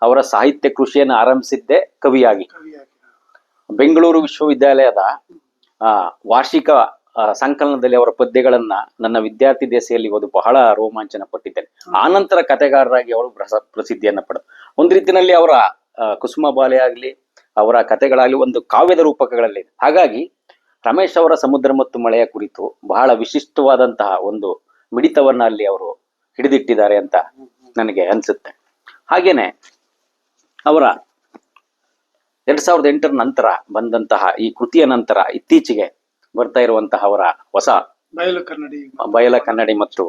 [SPEAKER 2] ಅವರ ಸಾಹಿತ್ಯ ಕೃಷಿಯನ್ನು ಆರಂಭಿಸಿದ್ದೇ ಕವಿಯಾಗಿ. ಬೆಂಗಳೂರು ವಿಶ್ವವಿದ್ಯಾಲಯದ ವಾರ್ಷಿಕ ಸಂಕಲನದಲ್ಲಿ ಅವರ ಪದ್ಯಗಳನ್ನ ನನ್ನ ವಿದ್ಯಾರ್ಥಿ ದೇಸೆಯಲ್ಲಿ ಓದು ಬಹಳ ರೋಮಾಂಚನ ಪಟ್ಟಿದ್ದೇನೆ. ಆನಂತರ ಕತೆಗಾರರಾಗಿ ಅವರು ಪ್ರಸ- ಪ್ರಸಿದ್ಧಿಯನ್ನ ಪಡೆದು. ಒಂದು ರೀತಿಯಲ್ಲಿ ಅವರ ಕುಸುಮ ಬಾಲೆ ಆಗ್ಲಿ, ಅವರ ಕತೆಗಳಾಗಲಿ ಒಂದು ಕಾವ್ಯದ ರೂಪಕಗಳಲ್ಲಿ. ಹಾಗಾಗಿ ರಮೇಶ್ ಅವರ ಸಮುದ್ರ ಮತ್ತು ಮಳೆಯ ಕುರಿತು ಬಹಳ ವಿಶಿಷ್ಟವಾದಂತಹ ಒಂದು ಮಿಡಿತವನ್ನ ಅಲ್ಲಿ ಅವರು ಹಿಡಿದಿಟ್ಟಿದ್ದಾರೆ ಅಂತ ನನಗೆ ಅನ್ಸುತ್ತೆ. ಹಾಗೇನೆ ಅವರ ಎರಡ್ ಸಾವಿರದ ಎಂಟರ ನಂತರ ಬಂದಂತಹ ಈ ಕೃತಿಯ ನಂತರ ಇತ್ತೀಚೆಗೆ ಬರ್ತಾ ಇರುವಂತಹ ಅವರ ಹೊಸ
[SPEAKER 1] ಬಯಲು ಕನ್ನಡಿ.
[SPEAKER 2] ಬಯಲ ಕನ್ನಡಿ ಮತ್ತು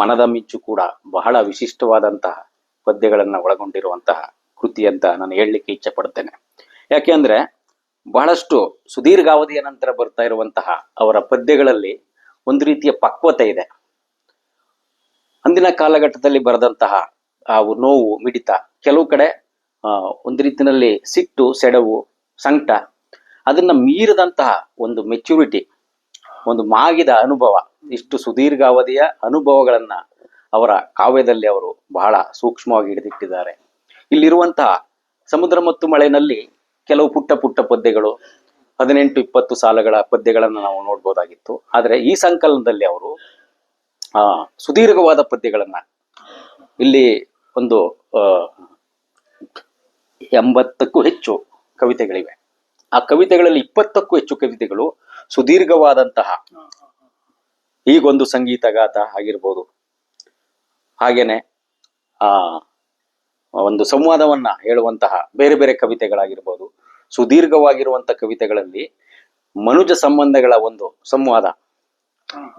[SPEAKER 2] ಮನದ ಮಿಂಚು ಕೂಡ ಬಹಳ ವಿಶಿಷ್ಟವಾದಂತಹ ಪದ್ಯಗಳನ್ನ ಒಳಗೊಂಡಿರುವಂತಹ ಕೃತಿ ಅಂತ ನಾನು ಹೇಳಲಿಕ್ಕೆ ಇಚ್ಛೆ ಪಡ್ತೇನೆ. ಯಾಕೆ ಅಂದ್ರೆ ಬಹಳಷ್ಟು ಸುದೀರ್ಘಾವಧಿಯ ನಂತರ ಬರ್ತಾ ಇರುವಂತಹ ಅವರ ಪದ್ಯಗಳಲ್ಲಿ ಒಂದು ರೀತಿಯ ಪಕ್ವತೆ ಇದೆ. ಅಂದಿನ ಕಾಲಘಟ್ಟದಲ್ಲಿ ಬರೆದಂತಹ ಆ ನೋವು ಮಿಡಿತ ಕೆಲವು ಕಡೆ ಒಂದು ರೀತಿಯಲ್ಲಿ ಸಿಟ್ಟು, ಸೆಡವು, ಸಂಕಟ, ಅದನ್ನ ಮೀರಿದಂತಹ ಒಂದು ಮೆಚ್ಯೂರಿಟಿ ಒಂದು ಮಾಗಿದ ಅನುಭವ, ಇಷ್ಟು ಸುದೀರ್ಘಾವಧಿಯ ಅನುಭವಗಳನ್ನ ಅವರ ಕಾವ್ಯದಲ್ಲಿ ಅವರು ಬಹಳ ಸೂಕ್ಷ್ಮವಾಗಿ ಹಿಡಿದಿಟ್ಟಿದ್ದಾರೆ. ಇಲ್ಲಿರುವಂತಹ ಸಮುದ್ರ ಮತ್ತು ಮಳೆನಲ್ಲಿ ಕೆಲವು ಪುಟ್ಟ ಪುಟ್ಟ ಪದ್ಯಗಳು, ಹದಿನೆಂಟು ಇಪ್ಪತ್ತು ಸಾಲಗಳ ಪದ್ಯಗಳನ್ನು ನಾವು ನೋಡ್ಬೋದಾಗಿತ್ತು. ಆದರೆ ಈ ಸಂಕಲನದಲ್ಲಿ ಅವರು, ಆ, ಸುದೀರ್ಘವಾದ ಪದ್ಯಗಳನ್ನ ಇಲ್ಲಿ ಒಂದು ಎಂಬತ್ತಕ್ಕೂ ಹೆಚ್ಚು ಕವಿತೆಗಳಿವೆ. ಆ ಕವಿತೆಗಳಲ್ಲಿ ಇಪ್ಪತ್ತಕ್ಕೂ ಹೆಚ್ಚು ಕವಿತೆಗಳು ಸುದೀರ್ಘವಾದಂತಹ ಈಗೊಂದು ಸಂಗೀತಗಾತ ಆಗಿರ್ಬೋದು. ಹಾಗೇನೆ, ಆ ಒಂದು ಸಂವಾದವನ್ನ ಹೇಳುವಂತಹ ಬೇರೆ ಬೇರೆ ಕವಿತೆಗಳಾಗಿರ್ಬೋದು ಸುದೀರ್ಘವಾಗಿರುವಂತಹ ಕವಿತೆಗಳಲ್ಲಿ ಮನುಜ ಸಂಬಂಧಗಳ ಒಂದು ಸಂವಾದ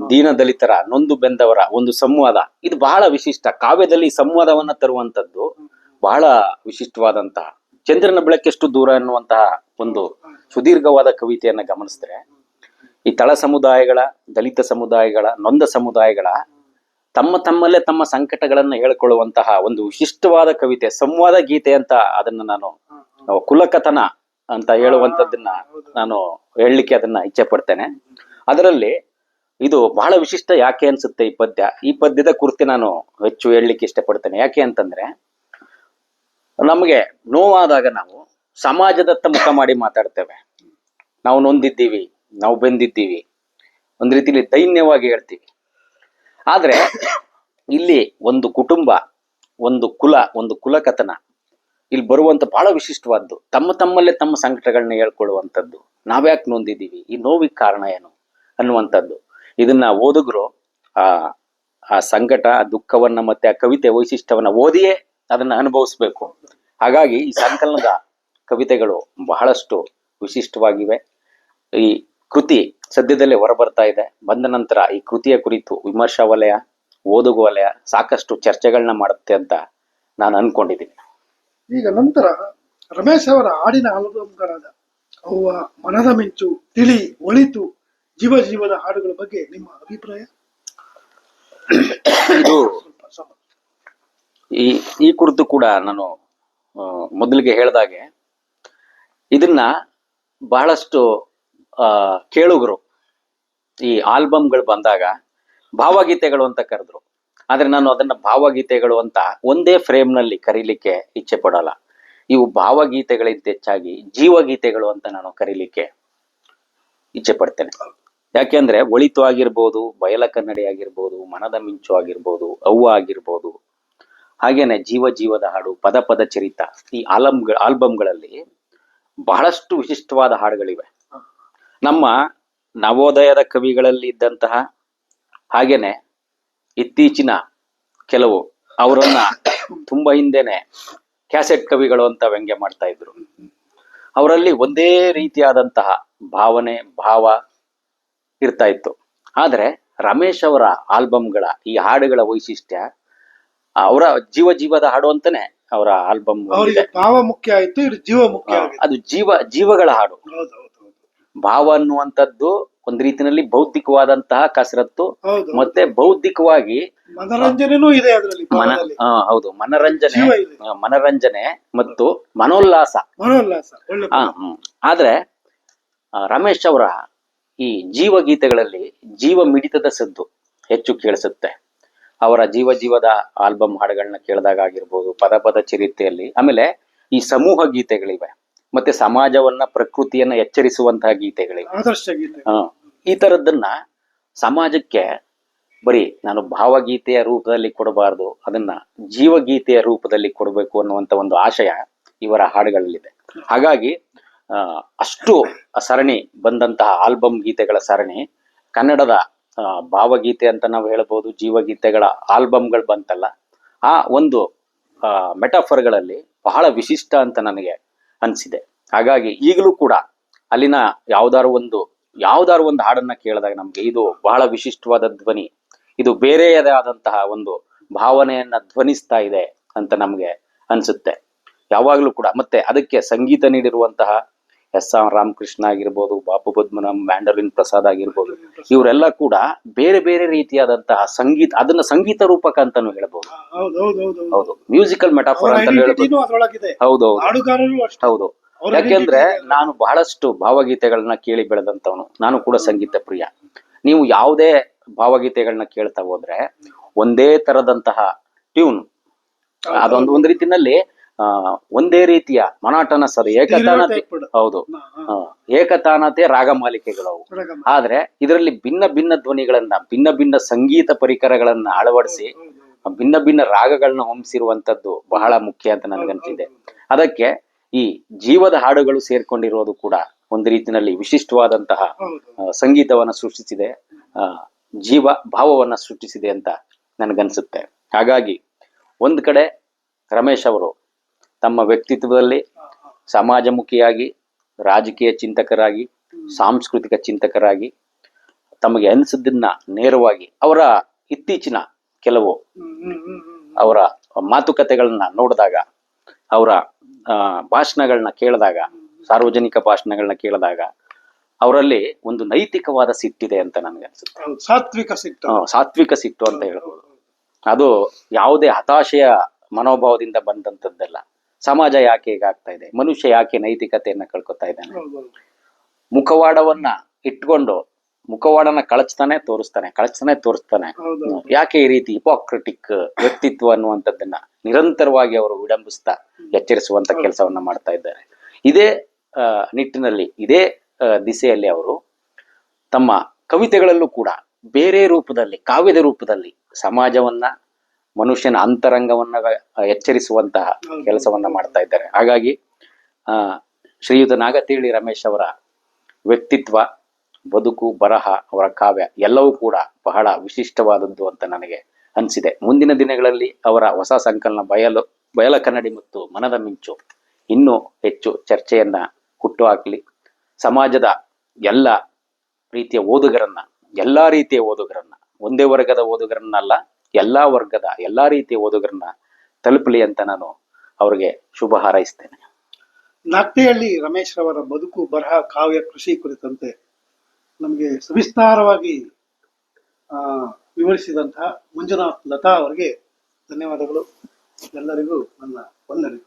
[SPEAKER 2] ದೀನ ದಲಿತರ ನೊಂದು ಬೆಂದವರ ಒಂದು ಸಂವಾದ ಇದು ಬಹಳ ವಿಶಿಷ್ಟ. ಕಾವ್ಯದಲ್ಲಿ ಸಂವಾದವನ್ನ ತರುವಂತದ್ದು ಬಹಳ ವಿಶಿಷ್ಟವಾದಂತಹ ಚಂದ್ರನ ಬೆಳಕೆಷ್ಟು ದೂರ ಎನ್ನುವಂತಹ ಒಂದು ಸುದೀರ್ಘವಾದ ಕವಿತೆಯನ್ನ ಗಮನಿಸಿದ್ರೆ ಈ ತಳ ಸಮುದಾಯಗಳ ದಲಿತ ಸಮುದಾಯಗಳ ನೊಂದ ಸಮುದಾಯಗಳ ತಮ್ಮ ತಮ್ಮಲ್ಲೇ ತಮ್ಮ ಸಂಕಟಗಳನ್ನು ಹೇಳ್ಕೊಳ್ಳುವಂತಹ ಒಂದು ವಿಶಿಷ್ಟವಾದ ಕವಿತೆ ಸಂವಾದ ಗೀತೆ ಅಂತ ಅದನ್ನ ನಾನು ಕುಲಕಥನ ಅಂತ ಹೇಳುವಂತದ್ದನ್ನ ನಾನು ಹೇಳಲಿಕ್ಕೆ ಅದನ್ನ ಇಚ್ಛೆ ಪಡ್ತೇನೆ. ಅದರಲ್ಲಿ ಇದು ಬಹಳ ವಿಶಿಷ್ಟ ಯಾಕೆ ಅನ್ಸುತ್ತೆ ಈ ಪದ್ಯ? ಈ ಪದ್ಯದ ಕುರಿತು ನಾನು ಹೆಚ್ಚು ಹೇಳಲಿಕ್ಕೆ ಇಷ್ಟಪಡ್ತೇನೆ. ಯಾಕೆ ಅಂತಂದ್ರೆ ನಮಗೆ ನೋವಾದಾಗ ನಾವು ಸಮಾಜದತ್ತ ಮುಖ ಮಾಡಿ ಮಾತಾಡ್ತೇವೆ. ನಾವು ನೊಂದಿದ್ದೀವಿ ನಾವು ಬೆಂದಿದ್ದೀವಿ. ಒಂದು ರೀತಿಲಿ ದೈನ್ಯವಾಗಿ ಹೇಳ್ತೀವಿ. ಆದ್ರೆ ಇಲ್ಲಿ ಒಂದು ಕುಟುಂಬ, ಒಂದು ಕುಲ, ಒಂದು ಕುಲಕಥನ ಇಲ್ಲಿ ಬರುವಂತ ಬಹಳ ವಿಶಿಷ್ಟವಾದ್ದು. ತಮ್ಮ ತಮ್ಮಲ್ಲೇ ತಮ್ಮ ಸಂಕಟಗಳನ್ನ ಹೇಳ್ಕೊಳ್ಳುವಂಥದ್ದು ನಾವ್ಯಾಕೆ ನೊಂದಿದ್ದೀವಿ? ಈ ನೋವಿಗೆ ಕಾರಣ ಏನು ಅನ್ನುವಂಥದ್ದು. ಇದನ್ನ ಓದುಗರು ಆ ಆ ಸಂಕಟ ದುಃಖವನ್ನ ಮತ್ತೆ ಆ ಕವಿತೆ ವೈಶಿಷ್ಟ್ಯವನ್ನ ಓದಿಯೇ ಅದನ್ನ ಅನುಭವಿಸ್ಬೇಕು. ಹಾಗಾಗಿ ಈ ಸಂಕಲನದ ಕವಿತೆಗಳು ಬಹಳಷ್ಟು ವಿಶಿಷ್ಟವಾಗಿವೆ. ಈ ಕೃತಿ ಸದ್ಯದಲ್ಲೇ ಹೊರಬರ್ತಾ ಇದೆ. ಬಂದ ನಂತರ ಈ ಕೃತಿಯ ಕುರಿತು ವಿಮರ್ಶಾ ವಲಯ ಓದುಗ ವಲಯ ಸಾಕಷ್ಟು ಚರ್ಚೆಗಳನ್ನ ಮಾಡುತ್ತೆ ಅಂತ ನಾನು ಅನ್ಕೊಂಡಿದ್ದೀನಿ.
[SPEAKER 1] ಈಗ ನಂತರ ರಮೇಶ್ ಅವರ ಹಾಡಿನ ಆಲ್ಬಮ್ಗಳಾದ ಅವ್ವ ಮನದ ಮಿಂಚು ತಿಳಿ ಒಳಿತು ಜೀವ ಜೀವದ ಹಾಡುಗಳ ಬಗ್ಗೆ ನಿಮ್ಮ ಅಭಿಪ್ರಾಯ? *coughs*
[SPEAKER 2] ಇದು ಈ ಈ ಕುರಿತು ಕೂಡ ನಾನು ಮೊದಲಿಗೆ ಹೇಳ್ದಾಗೆ ಇದನ್ನ ಬಹಳಷ್ಟು ಕೇಳುಗರು ಈ ಆಲ್ಬಮ್ಗಳು ಬಂದಾಗ ಭಾವಗೀತೆಗಳು ಅಂತ ಕರೆದ್ರು. ಆದರೆ ನಾನು ಅದನ್ನ ಭಾವಗೀತೆಗಳು ಅಂತ ಒಂದೇ ಫ್ರೇಮ್ನಲ್ಲಿ ಕರೀಲಿಕ್ಕೆ ಇಚ್ಛೆ ಪಡಲ್ಲ. ಇವು ಭಾವಗೀತೆಗಳಿಂದ ಹೆಚ್ಚಾಗಿ ಜೀವಗೀತೆಗಳು ಅಂತ ನಾನು ಕರೀಲಿಕ್ಕೆ ಇಚ್ಛೆ ಪಡ್ತೇನೆ. ಯಾಕೆಂದ್ರೆ ಒಳಿತು ಆಗಿರ್ಬೋದು, ಬಯಲ ಕನ್ನಡಿ ಆಗಿರ್ಬೋದು, ಮನದ ಮಿಂಚು ಆಗಿರ್ಬೋದು, ಅವ್ವ ಆಗಿರ್ಬೋದು, ಹಾಗೇನೆ ಜೀವ ಜೀವದ ಹಾಡು, ಪದ ಪದ ಚರಿತ ಈ ಆಲಮ್ ಆಲ್ಬಮ್ಗಳಲ್ಲಿ ಬಹಳಷ್ಟು ವಿಶಿಷ್ಟವಾದ ಹಾಡುಗಳಿವೆ. ನಮ್ಮ ನವೋದಯದ ಕವಿಗಳಲ್ಲಿ ಇದ್ದಂತಹ ಹಾಗೇನೆ ಇತ್ತೀಚಿನ ಕೆಲವು ಅವರನ್ನ ತುಂಬಾ ಹಿಂದೆನೆ ಕ್ಯಾಸೆಟ್ ಕವಿಗಳು ಅಂತ ವ್ಯಂಗ್ಯ ಮಾಡ್ತಾ ಇದ್ರು. ಅವರಲ್ಲಿ ಒಂದೇ ರೀತಿಯಾದಂತಹ ಭಾವನೆ ಭಾವ ಇರ್ತಾ ಇತ್ತು. ಆದ್ರೆ ರಮೇಶ್ ಅವರ ಆಲ್ಬಮ್ಗಳ ಈ ಹಾಡುಗಳ ವೈಶಿಷ್ಟ್ಯ ಅವರ ಜೀವ ಜೀವದ ಹಾಡು ಅಂತಾನೆ ಅವರ ಆಲ್ಬಮ್
[SPEAKER 1] ಭಾವ ಮುಖ್ಯ ಆಯ್ತು ಇದು ಜೀವ ಮುಖ್ಯ
[SPEAKER 2] ಅದು ಜೀವ ಜೀವಗಳ ಹಾಡು. ಭಾವ ಅನ್ನುವಂಥದ್ದು ಒಂದ್ ರೀತಿನಲ್ಲಿ ಬೌದ್ಧಿಕವಾದಂತಹ ಕಸರತ್ತು
[SPEAKER 1] ಹೌದು.
[SPEAKER 2] ಮತ್ತೆ ಬೌದ್ಧಿಕವಾಗಿ
[SPEAKER 1] ಮನರಂಜನೆನೂ ಇದೆ ಅದರಲ್ಲಿ
[SPEAKER 2] ಮನ ಆ, ಹೌದು. ಮನರಂಜನೆ
[SPEAKER 1] ಜೀವ ಇದೆ.
[SPEAKER 2] ಆ, ಮನರಂಜನೆ ಮತ್ತು ಮನೋಲ್ಲಾಸ.
[SPEAKER 1] ಮನೋಲ್ಲಾಸ. ಒಳ್ಳೆ
[SPEAKER 2] ಆ, ಹ್ಮ್. ಆದ್ರೆ ಆ, ರಮೇಶ್ ಅವರ ಈ ಜೀವ ಗೀತೆಗಳಲ್ಲಿ ಜೀವ ಮಿಡಿತದ ಸದ್ದು ಹೆಚ್ಚು ಕೇಳಿಸುತ್ತೆ. ಅವರ ಜೀವ ಜೀವದ ಆಲ್ಬಮ್ ಹಾಡುಗಳನ್ನ ಕೇಳಿದಾಗ ಆಗಿರ್ಬೋದು ಪದ ಪದ ಚರಿತೆಯಲ್ಲಿ ಆಮೇಲೆ ಈ ಸಮೂಹ ಗೀತೆಗಳಿವೆ. ಮತ್ತೆ ಸಮಾಜವನ್ನ ಪ್ರಕೃತಿಯನ್ನ ಎಚ್ಚರಿಸುವಂತಹ ಗೀತೆಗಳಿವೆ
[SPEAKER 1] ಆದರ್ಶ ಗೀತೆ.
[SPEAKER 2] ಈ ತರದ್ದನ್ನ ಸಮಾಜಕ್ಕೆ ಬರೀ ನಾನು ಭಾವಗೀತೆಯ ರೂಪದಲ್ಲಿ ಕೊಡಬಾರದು ಅದನ್ನ ಜೀವಗೀತೆಯ ರೂಪದಲ್ಲಿ ಕೊಡಬೇಕು ಅನ್ನುವಂತ ಒಂದು ಆಶಯ ಇವರ ಹಾಡುಗಳಲ್ಲಿದೆ. ಹಾಗಾಗಿ ಅಷ್ಟು ಸರಣಿ ಬಂದಂತಹ ಆಲ್ಬಮ್ ಗೀತೆಗಳ ಸರಣಿ ಕನ್ನಡದ ಭಾವಗೀತೆ ಅಂತ ನಾವು ಹೇಳ್ಬೋದು ಜೀವಗೀತೆಗಳ ಆಲ್ಬಮ್ಗಳು ಬಂತಲ್ಲ ಆ ಒಂದು ಮೆಟಾಫರ್ಗಳಲ್ಲಿ ಬಹಳ ವಿಶಿಷ್ಟ ಅಂತ ನನಗೆ ಅನಿಸಿದೆ. ಹಾಗಾಗಿ ಈಗಲೂ ಕೂಡ ಅಲ್ಲಿನ ಯಾವ್ದಾರು ಒಂದು ಯಾವ್ದಾರು ಒಂದು ಹಾಡನ್ನ ಕೇಳಿದಾಗ ನಮ್ಗೆ ಇದು ಬಹಳ ವಿಶಿಷ್ಟವಾದ ಧ್ವನಿ, ಇದು ಬೇರೆಯದೇ ಆದಂತಹ ಒಂದು ಭಾವನೆಯನ್ನ ಧ್ವನಿಸ್ತಾ ಇದೆ ಅಂತ ನಮ್ಗೆ ಅನ್ಸುತ್ತೆ. ಯಾವಾಗಲೂ ಕೂಡ. ಮತ್ತೆ ಅದಕ್ಕೆ ಸಂಗೀತ ನೀಡಿರುವಂತಹ ಎಸ್ ಆರ್ ರಾಮಕೃಷ್ಣ ಆಗಿರ್ಬೋದು ಬಾಪು ಪದ್ಮನಾಭ್ ಮ್ಯಾಂಡಲಿನ್ ಪ್ರಸಾದ್ ಆಗಿರ್ಬೋದು ಇವರೆಲ್ಲ ಕೂಡ ಬೇರೆ ಬೇರೆ ರೀತಿಯಾದಂತಹ ಸಂಗೀತ ಅದನ್ನ ಸಂಗೀತ ರೂಪಕ ಅಂತಾನು ಹೇಳ್ಬೋದು.
[SPEAKER 1] ಹೌದು
[SPEAKER 2] ಮ್ಯೂಸಿಕಲ್ ಮೆಟಾಫರ್ ಅಂತ ಹೇಳ್ಬೋದು. ಹೌದು ಹೌದು. ಯಾಕೆಂದ್ರೆ ನಾನು ಬಹಳಷ್ಟು ಭಾವಗೀತೆಗಳನ್ನ ಕೇಳಿ ಬೆಳೆದಂತವನು ನಾನು ಕೂಡ ಸಂಗೀತ ಪ್ರಿಯ. ನೀವು ಯಾವುದೇ ಭಾವಗೀತೆಗಳನ್ನ ಕೇಳ್ತಾ ಹೋದ್ರೆ ಒಂದೇ ತರದಂತಹ ಟ್ಯೂನ್ ಅದೊಂದು ಒಂದ್ ರೀತಿನಲ್ಲಿ ಒಂದೇ ರೀತಿಯ ಮನಾಟನಸ್ ಅದು ಏಕತಾನತೆ. ಹೌದು. ಏಕತಾನತೆ ರಾಗ
[SPEAKER 1] ಮಾಲಿಕೆಗಳು
[SPEAKER 2] ಆದ್ರೆ ಇದರಲ್ಲಿ ಭಿನ್ನ ಭಿನ್ನ ಧ್ವನಿಗಳನ್ನ ಭಿನ್ನ ಭಿನ್ನ ಸಂಗೀತ ಪರಿಕರಗಳನ್ನ ಅಳವಡಿಸಿ. ಭಿನ್ನ ಭಿನ್ನ ರಾಗಗಳನ್ನ ಹೊಮ್ಸಿರುವಂತದ್ದು ಬಹಳ ಮುಖ್ಯ ಅಂತ ನನಗನ್ಸಿದೆ ಅದಕ್ಕೆ ಈ ಜೀವದ ಹಾಡುಗಳು ಸೇರ್ಕೊಂಡಿರೋದು ಕೂಡ ಒಂದು ರೀತಿನಲ್ಲಿ ವಿಶಿಷ್ಟವಾದಂತಹ ಸಂಗೀತವನ್ನ ಸೃಷ್ಟಿಸಿದೆ ಜೀವ ಭಾವವನ್ನ ಸೃಷ್ಟಿಸಿದೆ ಅಂತ ನನಗನ್ಸುತ್ತೆ. ಹಾಗಾಗಿ ಒಂದ್ ಕಡೆ ರಮೇಶ್ ಅವರು ತಮ್ಮ ವ್ಯಕ್ತಿತ್ವದಲ್ಲಿ. ಸಮಾಜಮುಖಿಯಾಗಿ ರಾಜಕೀಯ ಚಿಂತಕರಾಗಿ ಸಾಂಸ್ಕೃತಿಕ ಚಿಂತಕರಾಗಿ ತಮಗೆ ಅನಿಸಿದ್ದನ್ನ ನೇರವಾಗಿ ಅವರ ಇತ್ತೀಚಿನ ಕೆಲವು. ಅವರ ಮಾತುಕತೆಗಳನ್ನ ನೋಡಿದಾಗ ಅವರ ಭಾಷಣಗಳನ್ನ ಕೇಳಿದಾಗ ಸಾರ್ವಜನಿಕ ಭಾಷಣಗಳನ್ನ ಕೇಳಿದಾಗ ಅವರಲ್ಲಿ ಒಂದು ನೈತಿಕವಾದ ಸಿಟ್ಟಿದೆ ಅಂತ ನನಗೆ ಅನ್ಸುತ್ತೆ
[SPEAKER 1] ಸಾತ್ವಿಕ
[SPEAKER 2] ಸಿಟ್ಟು ಸಾತ್ವಿಕ ಸಿಟ್ಟು ಅಂತ ಹೇಳ್ಬೋದು ಅದು ಯಾವುದೇ ಹತಾಶೆಯ ಮನೋಭಾವದಿಂದ ಬಂದಂಥದ್ದಲ್ಲ ಸಮಾಜ ಯಾಕೆ ಹೀಗಾಗ್ತಾ ಇದೆ? ಮನುಷ್ಯ ಯಾಕೆ ನೈತಿಕತೆಯನ್ನ ಕಳ್ಕೊತಾ ಇದ್ದಾನೆ. ಮುಖವಾಡವನ್ನ ಇಟ್ಕೊಂಡು ಮುಖವಾಡನ ಕಳಚ್ತಾನೆ ತೋರಿಸ್ತಾನೆ ಕಳಚ್ತಾನೆ ತೋರಿಸ್ತಾನೆ. ಯಾಕೆ ಈ ರೀತಿ ಹಿಪೋಕ್ರೆಟಿಕ್ ವ್ಯಕ್ತಿತ್ವ ಅನ್ನುವಂಥದ್ದನ್ನ ನಿರಂತರವಾಗಿ ಅವರು ವಿಡಂಬಿಸ್ತಾ ಎಚ್ಚರಿಸುವಂತ ಕೆಲಸವನ್ನ ಮಾಡ್ತಾ ಇದ್ದಾರೆ. ಇದೇ ನಿಟ್ಟಿನಲ್ಲಿ ಇದೇ ದಿಸೆಯಲ್ಲಿ ಅವರು ತಮ್ಮ ಕವಿತೆಗಳಲ್ಲೂ ಕೂಡ ಬೇರೆ ರೂಪದಲ್ಲಿ ಕಾವ್ಯದ ರೂಪದಲ್ಲಿ ಸಮಾಜವನ್ನ ಮನುಷ್ಯನ ಅಂತರಂಗವನ್ನ ಎಚ್ಚರಿಸುವಂತಹ ಕೆಲಸವನ್ನ ಮಾಡ್ತಾ ಇದ್ದಾರೆ. ಹಾಗಾಗಿ ಆ ಶ್ರೀಯುತ ನಾಗತಿಹಳ್ಳಿ ರಮೇಶ್ ಅವರ ವ್ಯಕ್ತಿತ್ವ ಬದುಕು ಬರಹ ಅವರ ಕಾವ್ಯ ಎಲ್ಲವೂ ಕೂಡ ಬಹಳ ವಿಶಿಷ್ಟವಾದದ್ದು ಅಂತ ನನಗೆ ಅನಿಸಿದೆ. ಮುಂದಿನ ದಿನಗಳಲ್ಲಿ ಅವರ ಹೊಸ ಸಂಕಲನ ಬಯಲು ಬಯಲ ಕನ್ನಡಿ ಮತ್ತು ಮನದ ಮಿಂಚು ಇನ್ನೂ ಹೆಚ್ಚು ಚರ್ಚೆಯನ್ನ ಹುಟ್ಟು ಹಾಕಲಿ. ಸಮಾಜದ ಎಲ್ಲ ರೀತಿಯ ಓದುಗರನ್ನ ಎಲ್ಲಾ ರೀತಿಯ ಓದುಗರನ್ನ ಒಂದೇ ವರ್ಗದ ಓದುಗರನ್ನಲ್ಲ ಎಲ್ಲಾ ವರ್ಗದ, ಎಲ್ಲ ರೀತಿಯ ಓದುಗರನ್ನ ತಲುಪಲಿ ಅಂತ ನಾನು ಅವರಿಗೆ ಶುಭ ಹಾರೈಸ್ತೇನೆ.
[SPEAKER 1] ನಾಟ್ಯಹಳ್ಳಿ ರಮೇಶ್ ರವರ ಬದುಕು, ಬರಹ, ಕಾವ್ಯ, ಕೃಷಿ ಕುರಿತಂತೆ ನಮಗೆ ಸವಿಸ್ತಾರವಾಗಿ ವಿವರಿಸಿದಂತಹ ಮಂಜುನಾಥ್ ಲತಾ ಅವರಿಗೆ ಧನ್ಯವಾದಗಳು. ಎಲ್ಲರಿಗೂ ನನ್ನ ವಂದನೆಗಳು.